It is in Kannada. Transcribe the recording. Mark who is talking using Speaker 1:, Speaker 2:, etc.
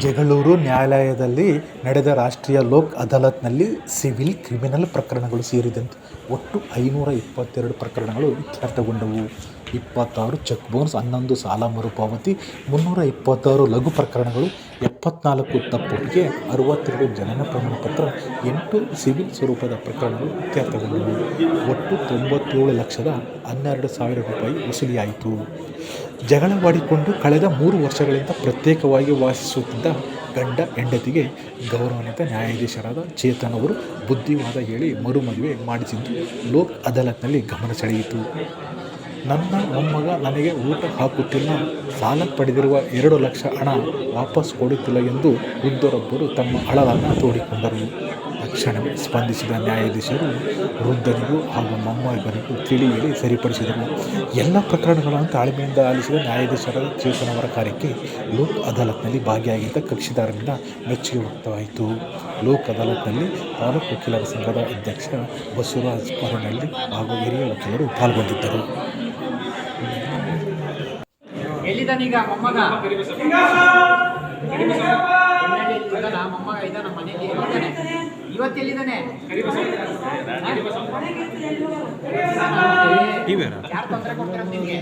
Speaker 1: ಜಗಳೂರು ನ್ಯಾಯಾಲಯದಲ್ಲಿ ನಡೆದ ರಾಷ್ಟ್ರೀಯ ಲೋಕ್ ಅದಾಲತ್ನಲ್ಲಿ ಸಿವಿಲ್ ಕ್ರಿಮಿನಲ್ ಪ್ರಕರಣಗಳು ಸೇರಿದಂತೆ ಒಟ್ಟು ಐನೂರ ಇಪ್ಪತ್ತೆರಡು ಪ್ರಕರಣಗಳು ಇತ್ಯರ್ಥಗೊಂಡವು. ಇಪ್ಪತ್ತಾರು ಚೆಕ್ ಬೌನ್ಸ್, ಹನ್ನೊಂದು ಸಾಲ ಮರುಪಾವತಿ, ಮುನ್ನೂರ ಇಪ್ಪತ್ತಾರು ಲಘು ಪ್ರಕರಣಗಳು, ಎಪ್ಪತ್ನಾಲ್ಕು ತಪ್ಪೊಪ್ಪಿಗೆ ಅರವತ್ತೆರಡು ಜನನ ಪ್ರಮಾಣಪತ್ರ, ಎಂಟು ಸಿವಿಲ್ ಸ್ವರೂಪದ ಪ್ರಕರಣಗಳು ಇತ್ಯರ್ಥಗೊಂಡವು. ಒಟ್ಟು ತೊಂಬತ್ತೇಳು ಲಕ್ಷದ ಹನ್ನೆರಡು ಸಾವಿರ ರೂಪಾಯಿ ವಸೂಲಿಯಾಯಿತು. ಜಗಳವಾಡಿಕೊಂಡು ಕಳೆದ ಮೂರು ವರ್ಷಗಳಿಂದ ಪ್ರತ್ಯೇಕವಾಗಿ ವಾಸಿಸುತ್ತಿದ್ದ ಗಂಡ ಹೆಂಡತಿಗೆ ಗೌರವಾನ್ವಿತ ನ್ಯಾಯಾಧೀಶರಾದ ಚೇತನ್ ಅವರು ಬುದ್ಧಿವಾದ ಹೇಳಿ ಮರುಮದುವೆ ಮಾಡಿಸಿದ್ದು ಲೋಕ್ ಅದಾಲತ್ನಲ್ಲಿ ಗಮನ ಸೆಳೆಯಿತು. ನನ್ನ ಮೊಮ್ಮಗ ನನಗೆ ಊಟ ಹಾಕುತ್ತಿಲ್ಲ. ಸಾಲ ಪಡೆದಿರುವ ಎರಡು ಲಕ್ಷ ಹಣ ವಾಪಸ್ ಕೊಡುತ್ತಿಲ್ಲ ಎಂದು ವೃದ್ಧರೊಬ್ಬರು ತಮ್ಮ ಹಳವನ್ನು ತೋಡಿಕೊಂಡರು. ತಕ್ಷಣವೇ ಸ್ಪಂದಿಸಿದ ನ್ಯಾಯಾಧೀಶರು ವೃದ್ಧರಿಗೂ ಹಾಗೂ ಮೊಮ್ಮಗನಿಗೂ ತಿಳಿ ಹೇಳಿ ಸರಿಪಡಿಸಿದರು. ಎಲ್ಲ ಪ್ರಕರಣಗಳನ್ನು ತಾಳ್ಮೆಯಿಂದ ಆಲಿಸಿದ ನ್ಯಾಯಾಧೀಶರ ಚೇತನವರ ಕಾರ್ಯಕ್ಕೆ ಲೋಕ್ ಅದಾಲತ್ನಲ್ಲಿ ಭಾಗಿಯಾಗಿದ್ದ ಕಕ್ಷಿದಾರರಿಂದ ಮೆಚ್ಚುಗೆ ವ್ಯಕ್ತವಾಯಿತು. ಲೋಕ್ ಅದಾಲತ್ನಲ್ಲಿ ತಾಲೂಕು ವಕೀಲರ ಸಂಘದ ಅಧ್ಯಕ್ಷ ಬಸವರಾಜ್ ಹೊರನಳ್ಳಿ ಹಾಗೂ ಹಿರಿಯ ವಕೀಲರು ಪಾಲ್ಗೊಂಡಿದ್ದರು.
Speaker 2: ಎಲ್ಲಿದ್ದಾನೀಗ ಮೊಮ್ಮಗ? ಮೊಮ್ಮಗ ಇದ್ದಾನ ಮನೆಯಲ್ಲಿ ಎಲ್ಲಿದ್ದಾನೆ? ಇವತ್ತೆಲ್ಲಿದ್ದಾನೆ ಯಾರು ತೊಂದರೆ ಕೊಡ್ತಾರೆ ನಿನ್ಗೆ